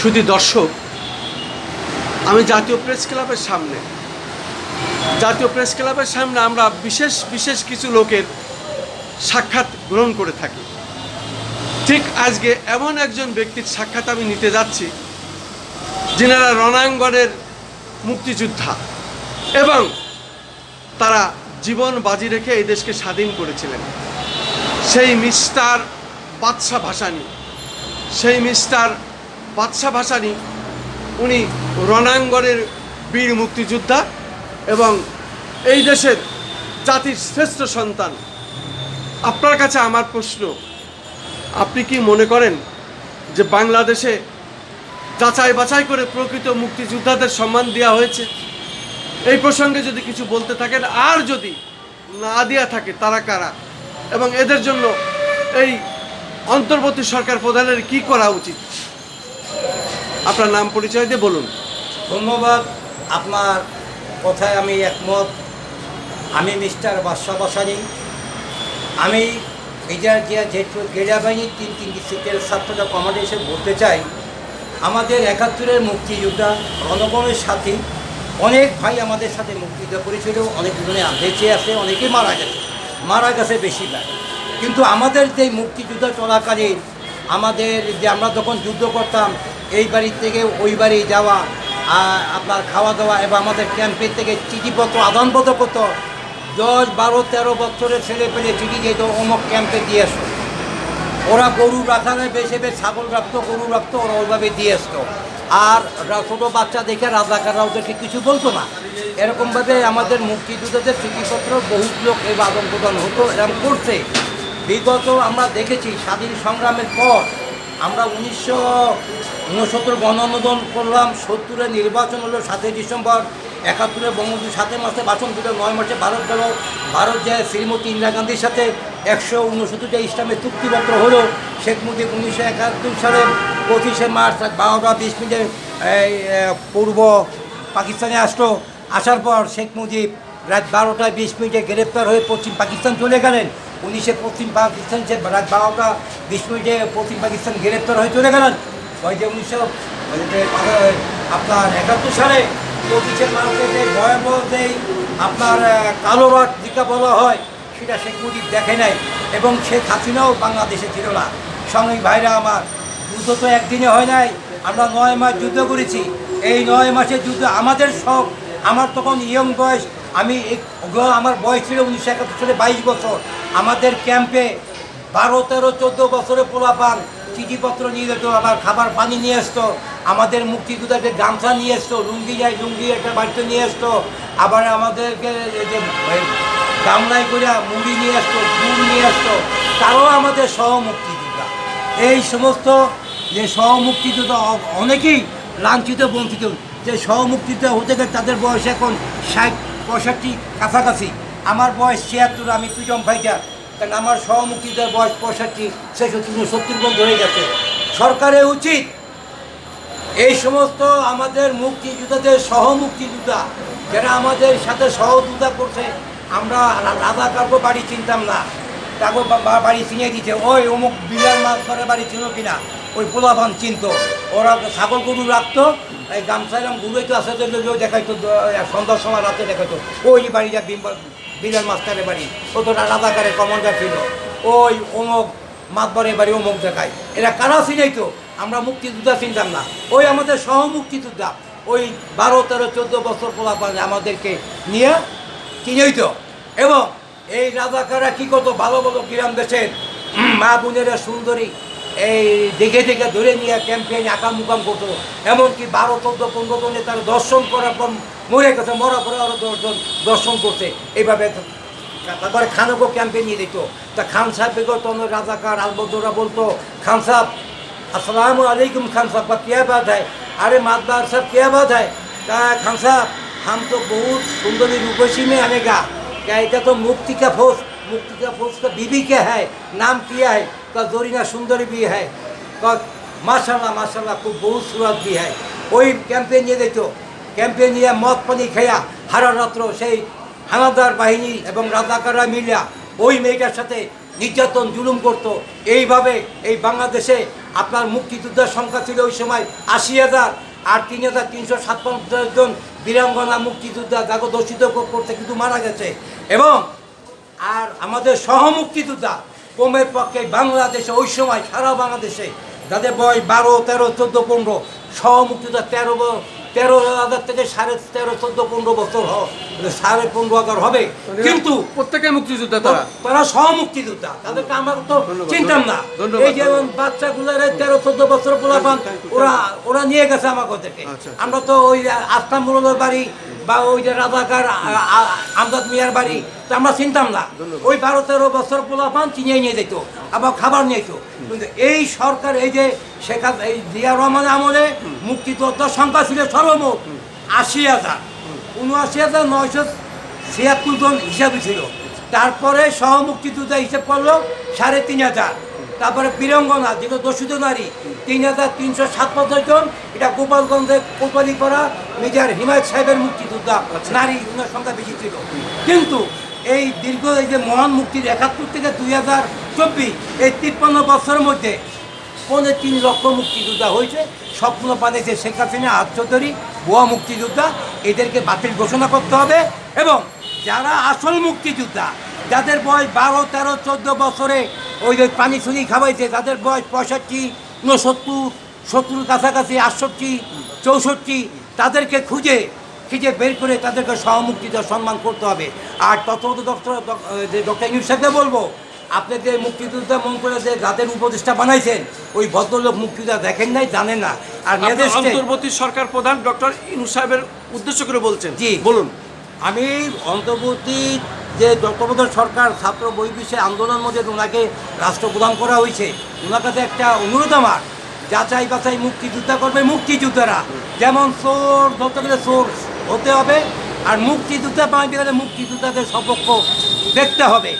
শুধু দর্শক, আমি জাতীয় প্রেস ক্লাবের সামনে। জাতীয় প্রেস ক্লাবের সামনে আমরা বিশেষ বিশেষ কিছু লোকের সাক্ষাৎ গ্রহণ করে থাকি। ঠিক আজকে এমন একজন ব্যক্তির সাক্ষাৎ আমি নিতে যাচ্ছি, যিনারা রণাঙ্গনের মুক্তিযোদ্ধা এবং তারা জীবন বাজি রেখে এই দেশকে স্বাধীন করেছিলেন। সেই মিস্টার বাদশা ভাসানি, সেই মিস্টার বাদশা ভাসানি, উনি রণাঙ্গনের বীর মুক্তিযোদ্ধা এবং এই দেশের জাতির শ্রেষ্ঠ সন্তান। আপনার কাছে আমার প্রশ্ন, আপনি কি মনে করেন যে বাংলাদেশে যাচাই বাছাই করে প্রকৃত মুক্তিযোদ্ধাদের সম্মান দেওয়া হয়েছে? এই প্রসঙ্গে যদি কিছু বলতে থাকেন, আর যদি না দেওয়া থাকে, তারা কারা? এবং এদের জন্য এই অন্তর্বর্তী সরকার প্রধানের কি করা উচিত? আপনার নাম পরিচয় দিয়ে বলুন। ধন্যবাদ, আপনার কথায় আমি একমত। আমি মিস্টার বাদশা বাসানি আমি মেজার জিয়া গেরিয়া বাহিনীর তিন তিন ডিস্ট্রিক্টের ছাত্ররা কমান্ডে এসে বলতে চাই, আমাদের একাত্তরের মুক্তিযোদ্ধা রণগণের সাথে, অনেক ভাই আমাদের সাথে মুক্তিযোদ্ধা করেছিল, অনেক জনে বেঁচে আছে, অনেকেই মারা গেছে। মারা গেছে বেশিরভাগ। কিন্তু আমাদের যে মুক্তিযোদ্ধা চলাকালীন আমাদের যে আমরা যখন যুদ্ধ করতাম, এই বাড়ি থেকে ওই বাড়ি যাওয়া আপনার খাওয়া দাওয়া এবং আমাদের ক্যাম্পের থেকে চিঠিপত্র আদান প্রদান করতো। দশ, বারো, তেরো বছরের ছেলে পেলে চিঠি যেত, অমুক ক্যাম্পে দিয়ে আসতো ওরা গরু রাখালে বেশি বেশ ছাগল রাখতো, গরু রাখতো, ওরা ওইভাবে দিয়ে আসতো। আর ছোটো বাচ্চা দেখে রাজাকাররা ওদেরকে কিছু বলতো না। এরকমভাবে আমাদের মুক্তিযুদ্ধদের চিঠিপত্র, বহুত লোক এই আদান প্রদান হতো এরকম করছে। বিগত আমরা দেখেছি স্বাধীন সংগ্রামের পর আমরা উনিশশো উনসত্তর গণআন্দোলন করলাম সত্তরে নির্বাচন হলো সাতই ডিসেম্বর একাত্তরে বঙ্গবন্ধু সাতের মাসে বাসন দিল, নয় মাসে ভারত গেল, ভারত যায় শ্রীমতী ইন্দিরা গান্ধীর সাথে একশো উনসত্তরটা ইসলামের চুক্তিপত্র হলো, শেখ মুজিব উনিশশো একাত্তর সালে পঁচিশে মার্চ বারোটা বিশ মিনিটে পূর্ব পাকিস্তানে আসলো, আসার পর শেখ মুজিব রাত বারোটায় বিশ মিনিটে গ্রেপ্তার হয়ে পশ্চিম পাকিস্তান চলে গেলেন। উনিশে পশ্চিম পাকিস্তান সে রাত বারোটা বিশ মিনিটে পশ্চিম পাকিস্তান গ্রেপ্তার হয়ে চলে গেলেন ওই যে উনিশশো যে, আপনার একাত্তর সালে পঁচিশে মার্চে যে ভয়াবহ যেই আপনার কালো রাত যেটা বলা হয় সেটা শেখ মুজিব দেখে নাই এবং শেখ হাসিনাও বাংলাদেশে ছিল না। সঙ্গে ভাইরা আমার যুদ্ধ তো একদিনে হয় নাই আমরা নয় মাস যুদ্ধ করেছি। এই নয় মাসের যুদ্ধ আমাদের সব আমার তখন ইয়ং বয়স আমি আমার বয়স ছিল উনিশশো একাত্তর সালে বাইশ বছর। আমাদের ক্যাম্পে বারো, তেরো, চোদ্দ বছরে পোলা পান চিঠিপত্র নিয়ে যেত, আবার খাবার পানি নিয়ে আসতো। আমাদের মুক্তিযোদ্ধাকে গামছা নিয়ে আসতো, লুঙ্গি যায়, লুঙ্গি একটা বাড়িতে নিয়ে আসতো। আবার আমাদেরকে যে গামলায় করে মুড়ি নিয়ে আসতো গুড় নিয়ে আসতো। তারাও আমাদের সহ মুক্তিযোদ্ধা এই সমস্ত যে সহ মুক্তিযোদ্ধা অনেকেই লাঞ্ছিত, বঞ্চিত। যে সহ মুক্তিযোদ্ধা হতে গেলে তাদের বয়স এখন ষাট পঁয়ষট্টি কাছাকাছি। আমার বয়স ছিয়াত্তর, আমি পিটম ফাইটার কারণ আমার সহ মুক্তিযোদ্ধার বয়স পঁয়ষট্টি, ছেষট্টি সত্তর পর্যন্ত হয়ে গেছে। সরকারের উচিত এই সমস্ত আমাদের মুক্তিযোদ্ধাদের সহ মুক্তিযোদ্ধা যারা আমাদের সাথে সহযোদ্ধা করছে। আমরা রা- রাধা কার্গো বাড়ি চিনতাম না। বা- বাড়ি চিনিয়ে দিতে ওই অমুক বিলার মাছ ধরে বাড়ি ছিল কিনা? ওই পোলাভান চিনত। ওরা ছাগল গরু রাখতো, এই গামছা এরম গুলোই তো আসে দেখাইতো সন্ধ্যার সময়, রাতে দেখাইতো। ওই বাড়িটা বিলার মাস্টারের বাড়ি, ও তো রাধাকারের কমান্ডার ছিল। ওই অমুক মাতবরের বাড়ি অমুক দেখায় এরা কারা চিনাইতো? আমরা মুক্তিযোদ্ধা চিনতাম না। ওই আমাদের সহ মুক্তিযোদ্ধা ওই বারো, তেরো, চোদ্দ বছর পোলা পালে আমাদেরকে নিয়ে চিনাইত। এবং এই রাজাকাররা কী করতো? ভালো ভালো গ্রাম দেশের মা বোনেরা সুন্দরী এই দেখে দেখে ধরে নিয়ে ক্যাম্পেইন আকাম মুকাম করতো এমনকি বারো চোদ্দো পনেরো জনে তারা দর্শন করার পর মরে গেছে মরার পরে আরও দশজন দর্শন করছে এইভাবে তারপরে খানকও ক্যাম্পে নিয়ে দিত তা খান সাহেব বেগত রাজাকার আলবদরা বলতো খান সাহেব আসসালামু আলাইকুম खान साहब का क्या बात है अरे मातबार साहब क्या बात है कहा खान साहब हम तो बहुत सुंदरी रूपसी में आनेगा क्या এটা तो मुक्ति का फौज मुक्ति का फौज का बीबी क्या है नाम किया है का जोरीना सुंदरी भी है का माशाल्लाह माशाल्लाह खूब बहुत सूरत भी है ওই ক্যাম্পে নিয়ে দিত ক্যাম্পে নিয়ে মদ পানি খেয়া হারা রাত্র সেই হানাদার বাহিনী এবং রাজাকাররা মিলিয়া ওই মেয়েটার সাথে নির্যাতন জুলুম করত এইভাবে এই বাংলাদেশে আপনার মুক্তিযোদ্ধার সংখ্যা ছিল ওই সময় আশি হাজার আর তিন হাজার তিনশো সাতপঞ্চাশ জন বীরাঙ্গনা মুক্তিযোদ্ধা যাকে দোষিত করতে কিন্তু মারা গেছে এবং আর আমাদের সহমুক্তিযোদ্ধা কমের পক্ষে বাংলাদেশে ওই সময় সারা বাংলাদেশে যাদের বয়স বারো তেরো চোদ্দ পনেরো সহমুক্তিযোদ্ধা তেরো ব- তেরো হাজার থেকে সাড়ে তেরো চোদ্দ পনেরো বছর হ- সাড়ে পনেরো হাজার হবে। কিন্তু প্রত্যেকে মুক্তিযোদ্ধা তারা? তারা সহ মুক্তিযোদ্ধা তাদেরকে আমার তো চিনতাম না। এই যেমন বাচ্চাগুলোর তেরো চোদ্দ বছর পোলাপান ওরা ওরা নিয়ে গেছে আমাকে থেকে আচ্ছা, আচ্ছা। আমরা তো ওই আস্তাম মুরলের বাড়ি বা ওই যে রাজাকার আমদাদ মিয়ার বাড়ি তো আমরা চিনতাম না। ওই বারো তেরো বছর পোলাপান চিনিয়ে নিয়ে যেত আবার খাবার নিয়ে যেত। কিন্তু এই সরকার এই যে শেখা এই জিয়া রহমান আমলে মুক্তিযোদ্ধার সংখ্যা ছিল সর্বমোট আশি হাজার। উনআশি হাজার নয়শো ছিয়াত্তর জন হিসাবে ছিল। তারপরে সহমুক্তিযোদ্ধা হিসেব করল সাড়ে তিন হাজার। তারপরে বীরঙ্গনা যেগুলো দোষিত নারী তিন হাজার তিনশো সাতপঞ্চাশ জন। এটা গোপালগঞ্জে কোপালিপাড়া মির্জার হিমায়ত সাহেবের মুক্তিযোদ্ধা নারী উনার সংখ্যা বেশি ছিল। কিন্তু এই দীর্ঘ, এই যে মহান মুক্তির একাত্তর থেকে দুই হাজার চব্বিশ, এই তিপ্পান্ন বছরের মধ্যে পৌনে তিন লক্ষ মুক্তিযোদ্ধা হয়েছে। স্বপ্ন বানিয়েছে শেখ হাসিনা চৌধুরী, ভুয়া মুক্তিযোদ্ধা এদেরকে বাতিল ঘোষণা করতে হবে এবং যারা আসল মুক্তিযোদ্ধা যাদের বয়স বারো, তেরো, চোদ্দ বছরে ওই যে পানি ছুরি খাওয়াইছে তাদের বয়স পঁয়ষট্টি উনসত্তর সত্তর কাছাকাছি, আটষট্টি, চৌষট্টি তাদেরকে খুঁজে খুঁজে বের করে তাদেরকে সহমুক্তিতে সম্মান করতে হবে। আর তত্ত্বাবধায়ক ডক্টর যে ডক্টর ইউনুস সাহেবকে বলব আপনি যে মুক্তিযোদ্ধা মন্ত্রী যে যাদের উপদেষ্টা বানাইছেন ওই ভদ্রলোক মুক্তিযোদ্ধা দেখেন নাই জানেন না। আর অন্তর্বর্তী সরকার প্রধান ডক্টর ইনু সাহেবের উদ্দেশ্য করে বলছেন। জি। বলুন। আমি অন্তর্বর্তী যে তত্ত্বাবধায়ক সরকার ছাত্র বহির্বিশ্বে আন্দোলন মধ্যে ওনাকে রাষ্ট্রপ্রদান করা হয়েছে ওনার কাছে একটা অনুরোধ আমার। যাচাই বাছাই মুক্তিযোদ্ধা করবে মুক্তিযোদ্ধারা যেমন চোর ধরতে গেলে চোর হতে হবে আর মুক্তিযোদ্ধা বানাইতে গেলে মুক্তিযোদ্ধাদের সপক্ষ দেখতে হবে।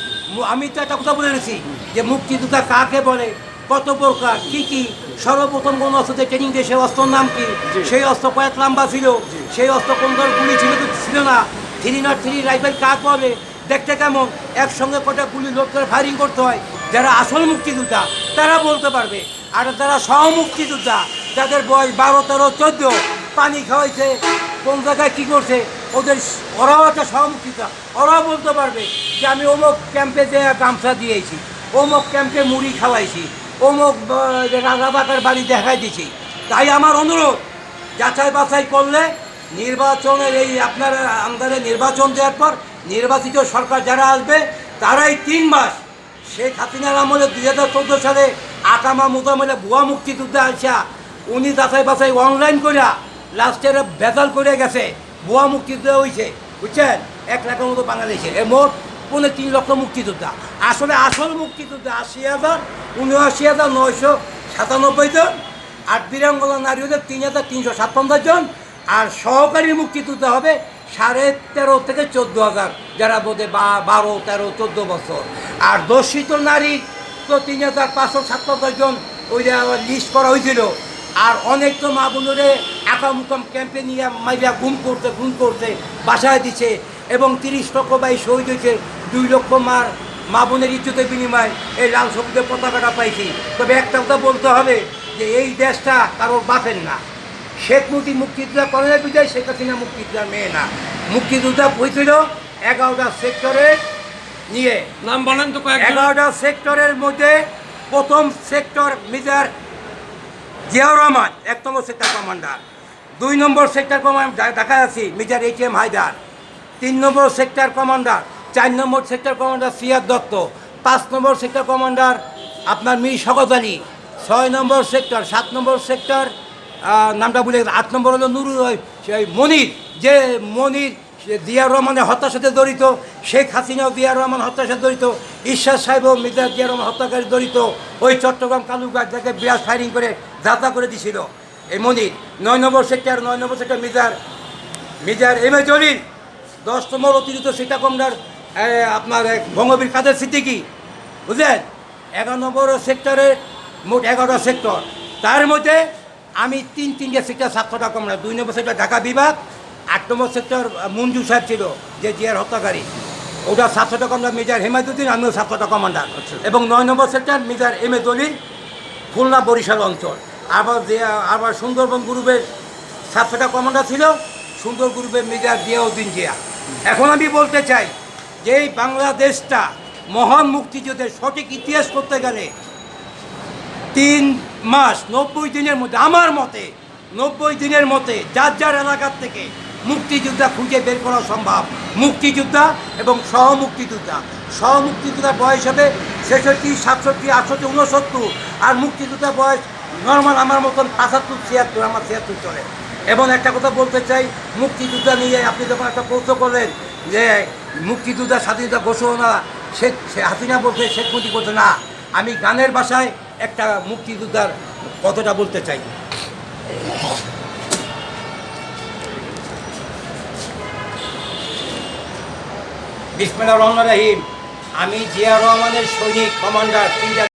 আমি তো একটা কথা বলে রেখেছি যে মুক্তিযোদ্ধা কাকে বলে কত প্রকার কী কী? সর্বপ্রথম কোন অস্ত্রতে ট্রেনিং দিয়ে সেই অস্ত্রের নাম কি? সেই অস্ত্র কয়েক লম্বা ছিল সেই অস্ত্র কোন ধর গুলি ছিল ছিল না। থ্রি নট থ্রি রাইফেল কাক বলে দেখতে কেমন? একসঙ্গে কটা গুলি লোড করে ফায়ারিং করতে হয়। যারা আসল মুক্তিযোদ্ধা তারা বলতে পারবে। আর যারা সহমুক্তিযোদ্ধা যাদের বয়স বারো, তেরো, চোদ্দ, পানি খাওয়াইছে, কোন জায়গায় কী করছে, ওদের ওরাও একটা সহমুক্তিযোদ্ধা ওরাও বলতে পারবে যে আমি অমুক ক্যাম্পে যে গামছা দিয়েছি, অমুক ক্যাম্পে মুড়ি খাওয়াইছি, অমুক রাজাবাকার বাড়ি দেখাই দিছি তাই আমার অনুরোধ, যাচাই বাছাই করলে নির্বাচনের এই আপনার আমাদের নির্বাচন দেওয়ার পর নির্বাচিত সরকার যারা আসবে, তারাই তিন মাস শেখ হাসিনার আমলে দুই হাজার চোদ্দ সালে আকামা মোকামলে ভুয়া মুক্তিযুদ্ধে আসা উনি যাচাই বাছাই অনলাইন করিয়া লাস্টের বেজাল করে গেছে, ভুয়া মুক্তিযুদ্ধ হয়েছে বুঝছেন? এক লাখের মতো বাংলাদেশের এ মোট পৌনে তিন লক্ষ মুক্তিযোদ্ধা। আসলে আসল মুক্তিযোদ্ধা আশি হাজার, উনআশি হাজার নয়শো সাতানব্বই জন, আর বীরাঙ্গনা নারী হলে তিন হাজার তিনশো সাতপঞ্চাশ জন, আর সহকারী মুক্তিযোদ্ধা হবে সাড়ে তেরো থেকে চোদ্দ হাজার, যারা বোধে বা, বারো, তেরো, চোদ্দ বছর। আর দর্শিত নারী তো তিন হাজার পাঁচশো সাতপঞ্চাশ জন ওই যে লিস্ট করা হয়েছিল। আর অনেক তো মা বোনরে একামুকাম ক্যাম্পে নিয়ে মাইরা গুম করতে গুম করতে বাসায় দিছে এবং তিরিশ লক্ষ বাই শহীদ হয়েছে। দুই লক্ষ মার মা বোনের ইজ্জতের বিনিময় এই লাল সবুজের পতাকাটা পাইছি। তবে একটা কথা বলতে হবে যে এই দেশটা কারোর বাপের না। শেখ মুক্তি মুক্তিযোদ্ধা কলেজের বিজয় শেখ হাসিনা মুক্তিযোদ্ধার মেয়ে না। মুক্তিযোদ্ধা হয়েছিল এগারোটা সেক্টরে নিয়ে। নাম বলেন তো এগারোটা সেক্টরের মধ্যে প্রথম সেক্টর মিজার জিয়াউর রহমান এক নম্বর সেক্টর কমান্ডার দুই নম্বর সেক্টর কমান্ডার দেখা যাচ্ছি মিজার এইচ এম হায়দার। তিন নম্বর সেক্টর কমান্ডার চার নম্বর সেক্টর কমান্ডার সিয়াদ দত্ত। পাঁচ নম্বর সেক্টর কমান্ডার আপনার মীর শকত আলী। ছয় নম্বর সেক্টর সাত নম্বর সেক্টর নামটা গেছি, আট নম্বর হলো নুরুল মনির। যে মনির জিয়াউর রহমানের হত্যার সাথে জড়িত শেখ হাসিনাও জিয়াউর রহমান হত্যার সাথে জড়িত ঈশ্বর সাহেবও মির্জা জিয়াউর রহমান হত্যাকারী জড়িত। ওই চট্টগ্রাম কালুগাছ থেকে বিরাট ফায়ারিং করে যাতা করে দিছিল। এই মনির নয় নম্বর সেক্টর নয় নম্বর sector major major M A Jalil দশ নম্বর অতিরিক্ত সীতা কমডার আপনার এক ভঙ্গবীর কাদের সিদ্দিকি বুঝলেন? এগারো নম্বর সেক্টরে মোট এগারোটা সেক্টর তার মধ্যে আমি তিন তিনটে সেক্টর সাতশোটা কমডার দুই নম্বর সেক্টর ঢাকা বিভাগ আট নম্বর সেক্টর মঞ্জু সাহেব ছিল যে জিয়ার হত্যাকারী। ওটা সাতশোটা কমান্ডার মেজর হেমায়তুদ্দিন আমিও সাতশোটা কমান্ডার। এবং নয় নম্বর sector major M A Jalil Khulna Barishal অঞ্চল। আবার যে, আবার সুন্দরবন গ্রুপের সাতশোটা কমান্ডার ছিল, সুন্দর গ্রুপের মেজর জিয়াউদ্দিন জিয়া এখন আমি বলতে চাই যে এই বাংলাদেশটা মহান মুক্তিযুদ্ধের সঠিক ইতিহাস করতে গেলে তিন মাস, নব্বই দিনের মধ্যে, আমার মতে নব্বই দিনের মতে যার যার এলাকার থেকে মুক্তিযোদ্ধা খুঁজে বের করা সম্ভব। মুক্তিযোদ্ধা এবং সহ মুক্তিযোদ্ধা সহ মুক্তিযোদ্ধার বয়স হবে ছেষট্টি, সাতষট্টি, আটষট্টি, উনসত্তর, আর মুক্তিযোদ্ধার বয়স নর্মাল আমার মতন পঁচাত্তর ছিয়াত্তর, আমার ছিয়াত্তর চলে। এবং একটা কথা বলতে চাই, মুক্তিযোদ্ধা নিয়ে আপনি যখন একটা প্রশ্ন করলেন যে মুক্তিযোদ্ধা, স্বাধীনতা ঘোষণা, শেখ হাসিনা বলছে, শেখ মুজিব বলছে, না, আমি গানের ভাষায় একটা মুক্তিযোদ্ধার কথাটা বলতে চাই। বিসমিল্লাহির রহমান রহিম, আমি জিয়া রহমানের সৈনিক, কমান্ডার, তিনটা